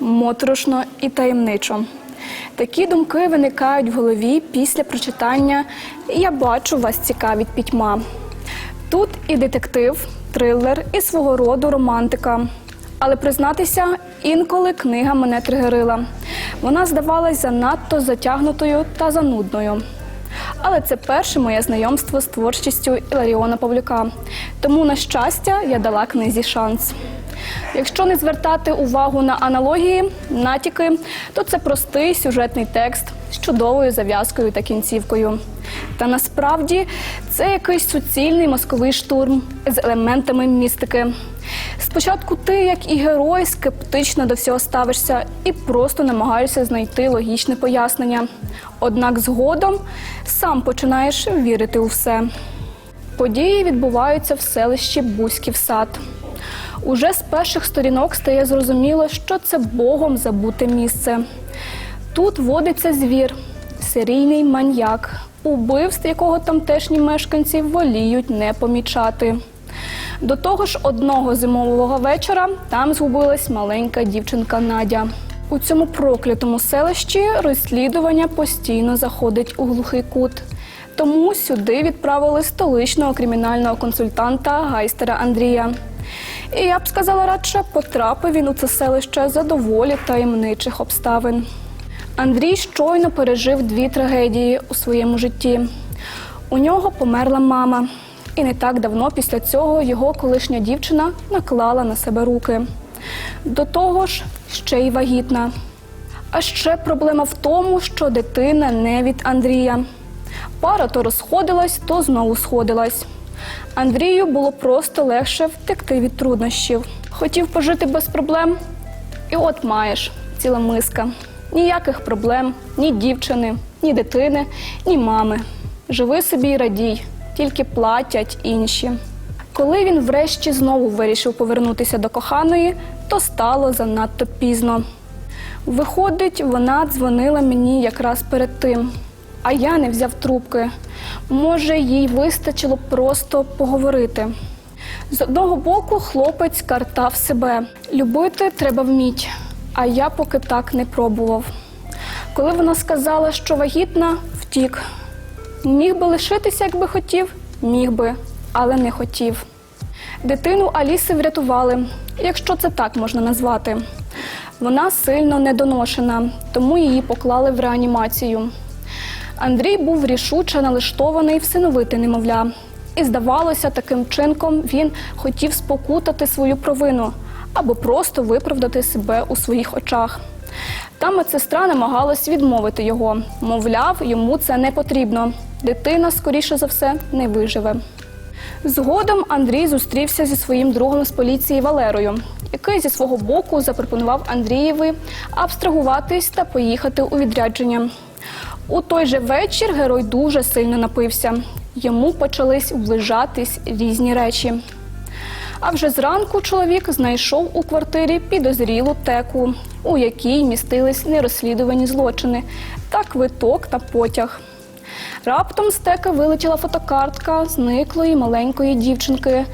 Моторошно і таємничо. Такі думки виникають в голові після прочитання Я бачу вас цікавить пітьма. Тут і детектив, трилер, і свого роду романтика. Але признатися, інколи книга мене тригерила. Вона здавалась занадто затягнутою та занудною. Але це перше моє знайомство з творчістю Іларіона Павлюка. Тому, на щастя, я дала книзі шанс. Якщо не звертати увагу на аналогії, натяки, то це простий сюжетний текст з чудовою зав'язкою та кінцівкою. Та насправді це якийсь суцільний мозковий штурм з елементами містики. Спочатку ти, як і герой, скептично до всього ставишся і просто намагаєшся знайти логічне пояснення. Однак згодом сам починаєш вірити у все. Події відбуваються в селищі Бузьків сад. Уже з перших сторінок стає зрозуміло, що це Богом забуте місце. Тут водиться звір, серійний маньяк, убивств, якого тамтешні мешканці воліють не помічати. До того ж, одного зимового вечора там згубилась маленька дівчинка Надя. У цьому проклятому селищі розслідування постійно заходить у глухий кут. Тому сюди відправили столичного кримінального консультанта гайстера Андрія. І я б сказала радше, потрапив він у це селище за доволі таємничих обставин. Андрій щойно пережив дві трагедії у своєму житті. У нього померла мама, і не так давно після цього його колишня дівчина наклала на себе руки. До того ж, ще й вагітна. А ще проблема в тому, що дитина не від Андрія. Пара то розходилась, то знову сходилась. Андрію було просто легше втекти від труднощів. Хотів пожити без проблем, і от маєш ціла миска. Ніяких проблем, ні дівчини, ні дитини, ні мами. Живи собі й радій, тільки платять інші. Коли він врешті знову вирішив повернутися до коханої, то стало занадто пізно. Виходить, вона дзвонила мені якраз перед тим, а я не взяв трубки. Може, їй вистачило просто поговорити. З одного боку, хлопець картав себе. Любити треба вміть, а я поки так не пробував. Коли вона сказала, що вагітна, втік. Міг би лишитися, якби хотів, міг би, але не хотів. Дитину Аліси врятували, якщо це так можна назвати. Вона сильно недоношена, тому її поклали в реанімацію. Андрій був рішуче налаштований всиновити немовля. І здавалося, таким чинком він хотів спокутати свою провину або просто виправдати себе у своїх очах. Та медсестра намагалась відмовити його. Мовляв, йому це не потрібно. Дитина, скоріше за все, не виживе. Згодом Андрій зустрівся зі своїм другом з поліції Валерою, який зі свого боку запропонував Андрієві абстрагуватись та поїхати у відрядження. У той же вечір герой дуже сильно напився. Йому почались ввижатись різні речі. А вже зранку чоловік знайшов у квартирі підозрілу теку, у якій містились нерозслідувані злочини та квиток на потяг. Раптом з теки вилетіла фотокартка зниклої маленької дівчинки.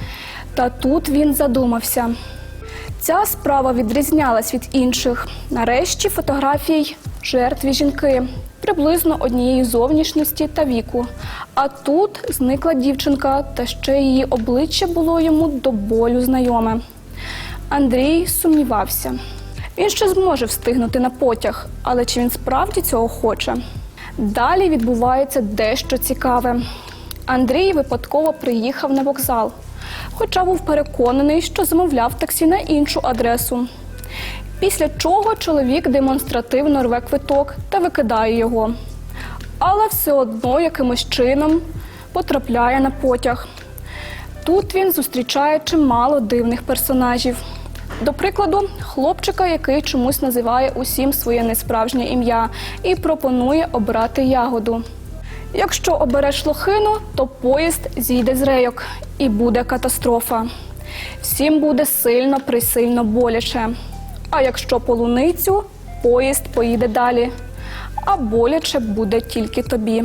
Та тут він задумався. Ця справа відрізнялась від інших. Нарешті фотографій жертві жінки приблизно однієї зовнішності та віку. А тут зникла дівчинка, та ще її обличчя було йому до болю знайоме. Андрій сумнівався. Він ще зможе встигнути на потяг, але чи він справді цього хоче? Далі відбувається дещо цікаве. Андрій випадково приїхав на вокзал, хоча був переконаний, що замовляв таксі на іншу адресу. Після чого чоловік демонстративно рве квиток та викидає його. Але все одно якимось чином потрапляє на потяг. Тут він зустрічає чимало дивних персонажів. До прикладу, хлопчика, який чомусь називає усім своє несправжнє ім'я і пропонує обрати ягоду. Якщо обереш лохину, то поїзд зійде з рейок і буде катастрофа. Всім буде сильно присильно боляче. А якщо полуницю, поїзд поїде далі. А боляче буде тільки тобі.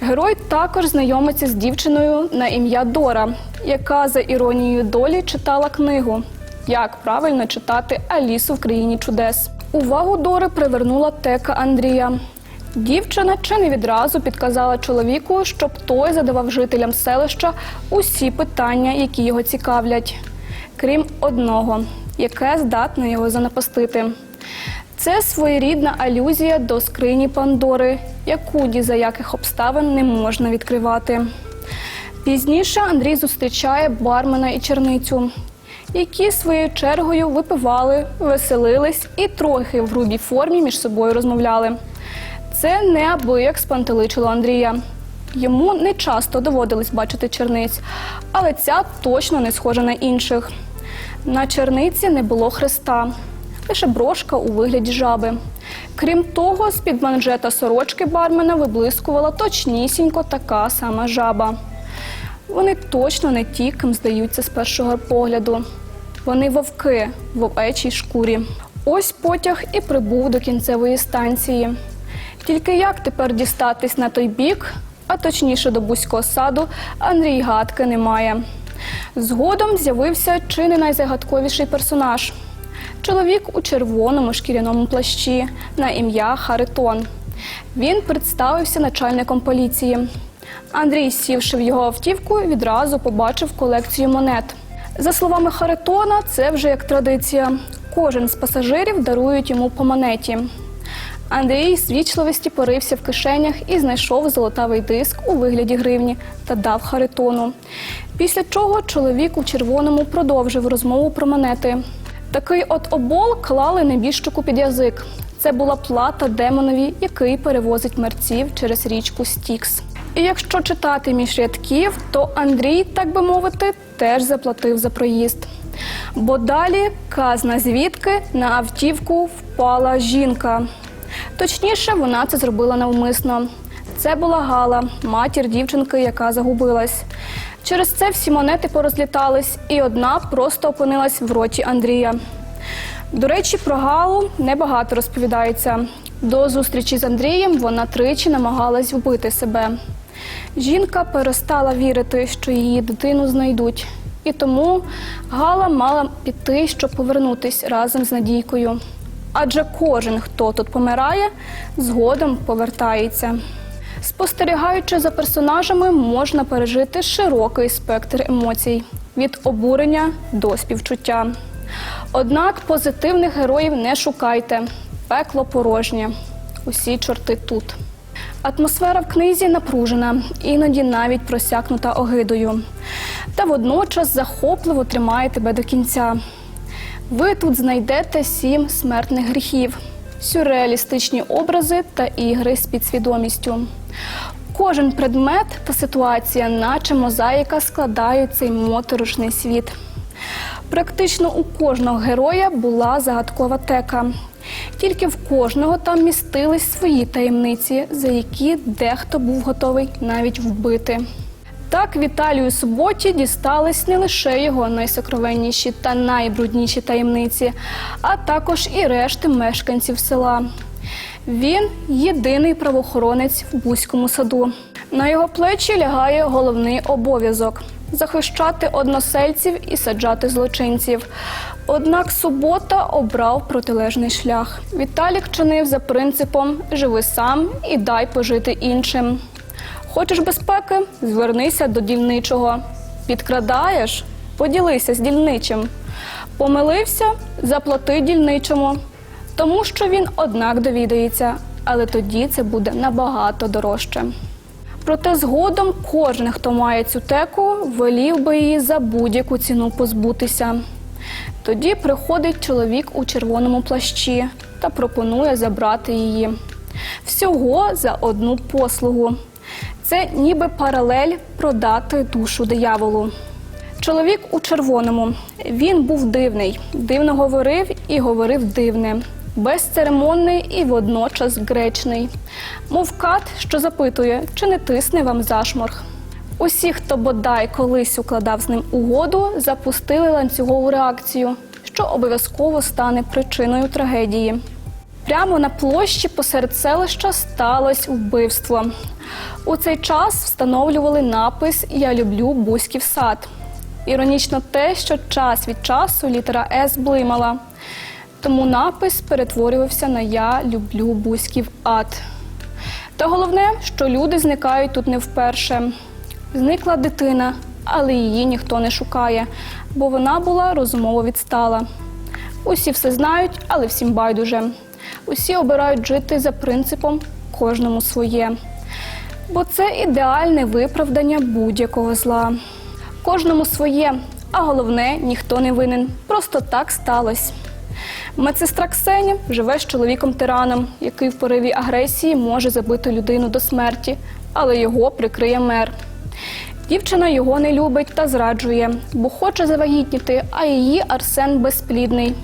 Герой також знайомиться з дівчиною на ім'я Дора, яка за іронією долі читала книгу як правильно читати Алісу в країні чудес. Увагу Дори привернула тека Андрія. Дівчина чи не відразу підказала чоловіку, щоб той задавав жителям селища усі питання, які його цікавлять, крім одного, яке здатне його занапастити. Це своєрідна алюзія до скрині Пандори, яку ні за яких обставин не можна відкривати. Пізніше Андрій зустрічає бармена і черницю, які своєю чергою випивали, веселились і трохи в грубій формі між собою розмовляли. Це неабияк спантеличило Андрія. Йому не часто доводилось бачити черниць, але ця точно не схожа на інших. На черниці не було хреста, лише брошка у вигляді жаби. Крім того, з-під манжета сорочки бармена виблискувала точнісінько така сама жаба. Вони точно не ті, ким здаються з першого погляду. Вони вовки в овечій шкурі. Ось потяг і прибув до кінцевої станції. Тільки як тепер дістатись на той бік, а точніше до бузького саду, Андрій гадки не має. Згодом з'явився чи не найзагадковіший персонаж. Чоловік у червоному шкіряному плащі на ім'я Харитон. Він представився начальником поліції. Андрій, сівши в його автівку, відразу побачив колекцію монет. За словами Харитона, це вже як традиція. Кожен з пасажирів дарують йому по монеті. Андрій з вічливості порився в кишенях і знайшов золотавий диск у вигляді гривні та дав Харитону. Після чого чоловік у червоному продовжив розмову про монети. Такий от обол клали небіжчику під язик. Це була плата демонові, який перевозить мерців через річку Стікс. І якщо читати між рядків, то Андрій, так би мовити, теж заплатив за проїзд. Бо далі казна звідки на автівку впала жінка. Точніше, вона це зробила навмисно. Це була Гала, матір дівчинки, яка загубилась. Через це всі монети порозлітались, і одна просто опинилась в роті Андрія. До речі, про Галу небагато розповідається. До зустрічі з Андрієм вона тричі намагалась вбити себе. Жінка перестала вірити, що її дитину знайдуть. І тому Гала мала піти, щоб повернутись разом з Надійкою. Адже кожен, хто тут помирає, згодом повертається. Спостерігаючи за персонажами, можна пережити широкий спектр емоцій від обурення до співчуття. Однак позитивних героїв не шукайте. Пекло порожнє. Усі чорти тут. Атмосфера в книзі напружена, іноді навіть просякнута огидою. Та водночас захопливо тримає тебе до кінця. Ви тут знайдете сім смертних гріхів, сюрреалістичні образи та ігри з підсвідомістю. Кожен предмет та ситуація, наче мозаїка, складають цей моторошний світ. Практично у кожного героя була загадкова тека. Тільки в кожного там містились свої таємниці, за які дехто був готовий навіть вбити. Так Віталію Суботі дістались не лише його найсокровенніші та найбрудніші таємниці, а також і решти мешканців села. Він єдиний правоохоронець в Бузькому саду. На його плечі лягає головний обов'язок захищати односельців і саджати злочинців. Однак субота обрав протилежний шлях. Віталік чинив за принципом живи сам і дай пожити іншим. Хочеш безпеки? Звернися до дільничого. Підкрадаєш? Поділися з дільничим. Помилився? Заплати дільничому. Тому що він однак довідається, але тоді це буде набагато дорожче. Проте згодом кожен, хто має цю теку, волів би її за будь-яку ціну позбутися. Тоді приходить чоловік у червоному плащі та пропонує забрати її. Всього за одну послугу. Це ніби паралель продати душу дияволу. Чоловік у червоному. Він був дивний, дивно говорив і говорив дивне, безцеремонний і водночас гречний. Мов кат, що запитує, чи не тисне вам зашморг. Усі, хто бодай колись укладав з ним угоду, запустили ланцюгову реакцію, що обов'язково стане причиною трагедії. Прямо на площі посеред селища сталося вбивство. У цей час встановлювали напис Я люблю Бузьків сад. Іронічно те, що час від часу літера С блимала. Тому напис перетворювався на Я люблю Бузьків ад. Та головне, що люди зникають тут не вперше. Зникла дитина, але її ніхто не шукає, бо вона була розумово відстала. Усі все знають, але всім байдуже. Усі обирають жити за принципом кожному своє. Бо це ідеальне виправдання будь-якого зла. Кожному своє, а головне, ніхто не винен. Просто так сталося. Медсестра Ксеня живе з чоловіком тираном, який в пориві агресії може забити людину до смерті, але його прикриє мер. Дівчина його не любить та зраджує, бо хоче завагітніти, а її Арсен безплідний.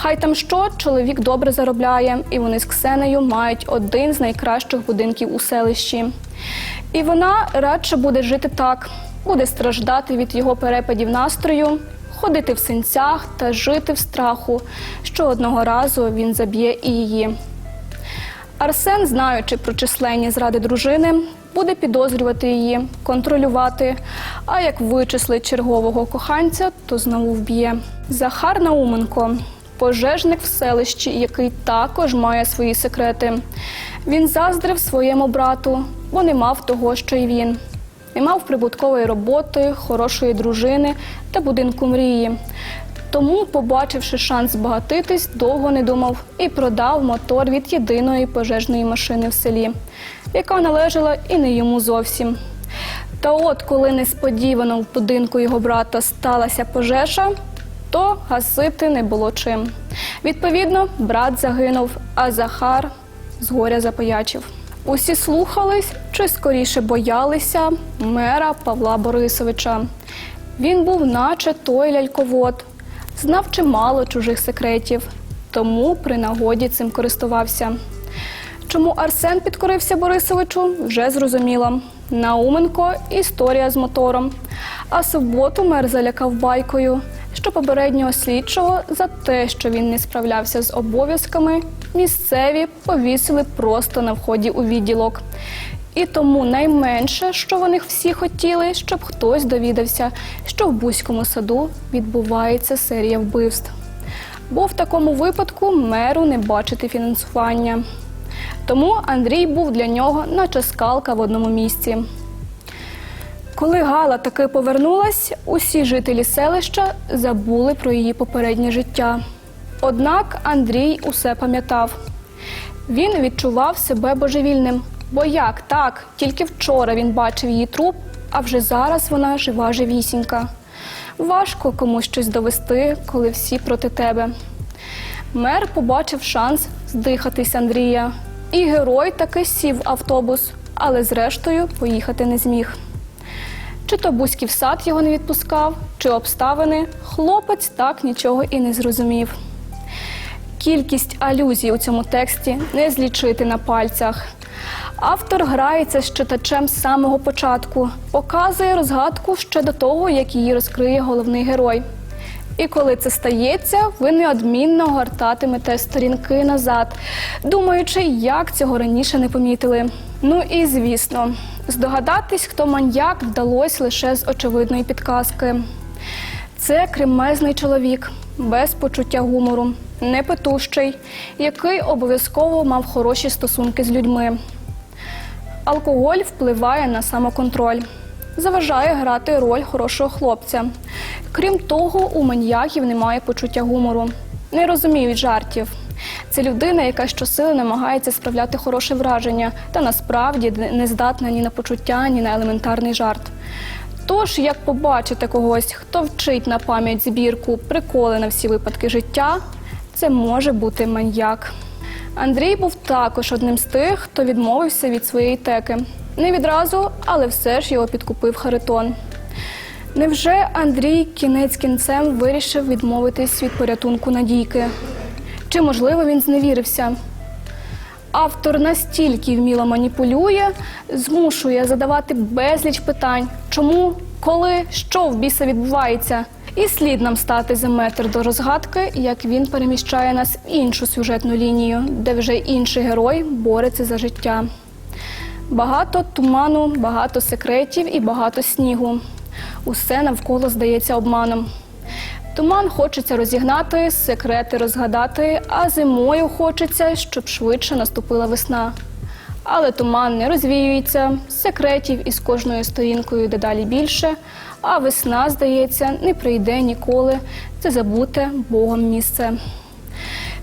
Хай там що, чоловік добре заробляє, і вони з Ксенею мають один з найкращих будинків у селищі. І вона радше буде жити так, буде страждати від його перепадів настрою, ходити в синцях та жити в страху, що одного разу він заб'є і її. Арсен, знаючи про численні зради дружини, буде підозрювати її, контролювати. А як вичислить чергового коханця, то знову вб'є. Захар Науменко пожежник в селищі, який також має свої секрети. Він заздрив своєму брату, бо не мав того, що й він. Не мав прибуткової роботи, хорошої дружини та будинку мрії. Тому, побачивши шанс збагатитись, довго не думав і продав мотор від єдиної пожежної машини в селі, яка належала і не йому зовсім. Та от, коли несподівано в будинку його брата сталася пожежа, то гасити не було чим. Відповідно, брат загинув, а Захар з горя запоячив. Усі слухались чи скоріше боялися мера Павла Борисовича. Він був, наче той ляльковод, знав чимало чужих секретів, тому при нагоді цим користувався. Чому Арсен підкорився Борисовичу, вже зрозуміло. Науменко історія з мотором. А суботу мер залякав байкою, що попереднього слідчого за те, що він не справлявся з обов'язками, місцеві повісили просто на вході у відділок. І тому найменше, що вони всі хотіли, щоб хтось довідався, що в Бузькому саду відбувається серія вбивств. Бо в такому випадку меру не бачити фінансування. Тому Андрій був для нього наче скалка в одному місці. Коли Гала таки повернулась, усі жителі селища забули про її попереднє життя. Однак Андрій усе пам'ятав. Він відчував себе божевільним. Бо як так? Тільки вчора він бачив її труп, а вже зараз вона жива живісінька. Важко комусь щось довести, коли всі проти тебе. Мер побачив шанс здихатись Андрія. І герой таки сів в автобус, але зрештою поїхати не зміг. Чи то Бузьків сад його не відпускав, чи обставини, хлопець так нічого і не зрозумів. Кількість алюзій у цьому тексті не злічити на пальцях. Автор грається з читачем з самого початку, показує розгадку ще до того, як її розкриє головний герой. І коли це стається, ви неодмінно гортатимете сторінки назад, думаючи, як цього раніше не помітили. Ну і звісно, здогадатись, хто маньяк, вдалося лише з очевидної підказки. Це кремезний чоловік без почуття гумору, непетущий, який обов'язково мав хороші стосунки з людьми. Алкоголь впливає на самоконтроль, заважає грати роль хорошого хлопця. Крім того, у маньяків немає почуття гумору, не розуміють жартів. Це людина, яка щосили намагається справляти хороше враження, та насправді не здатна ні на почуття, ні на елементарний жарт. Тож, як побачите когось, хто вчить на пам'ять збірку приколи на всі випадки життя, це може бути маньяк. Андрій був також одним з тих, хто відмовився від своєї теки. Не відразу, але все ж його підкупив Харитон. Невже Андрій кінець кінцем вирішив відмовитись від порятунку Надійки? Чи, можливо, він зневірився? Автор настільки вміло маніпулює, змушує задавати безліч питань, чому, коли, що в біса відбувається. І слід нам стати за метр до розгадки, як він переміщає нас в іншу сюжетну лінію, де вже інший герой бореться за життя. Багато туману, багато секретів і багато снігу. усе навколо здається обманом. Туман хочеться розігнати, секрети розгадати, а зимою хочеться, щоб швидше наступила весна. Але туман не розвіюється, секретів із кожною сторінкою дедалі більше, а весна, здається, не прийде ніколи. Це забуте Богом місце.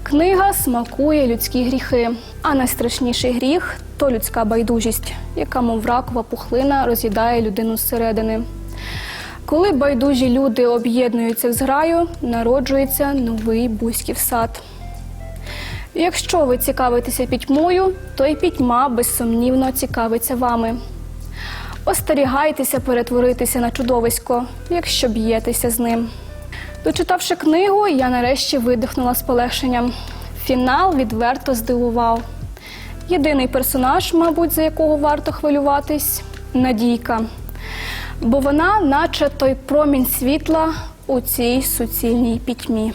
Книга смакує людські гріхи, а найстрашніший гріх то людська байдужість, яка, мов ракова пухлина, роз'їдає людину зсередини. Коли байдужі люди об'єднуються в зграю, народжується новий бузьків сад. Якщо ви цікавитеся пітьмою, то й пітьма безсумнівно цікавиться вами. Остерігайтеся перетворитися на чудовисько, якщо б'єтеся з ним. Дочитавши книгу, я нарешті видихнула з полегшенням. Фінал відверто здивував. Єдиний персонаж, мабуть, за якого варто хвилюватись Надійка. Бо вона, наче той промінь світла у цій суцільній пітьмі.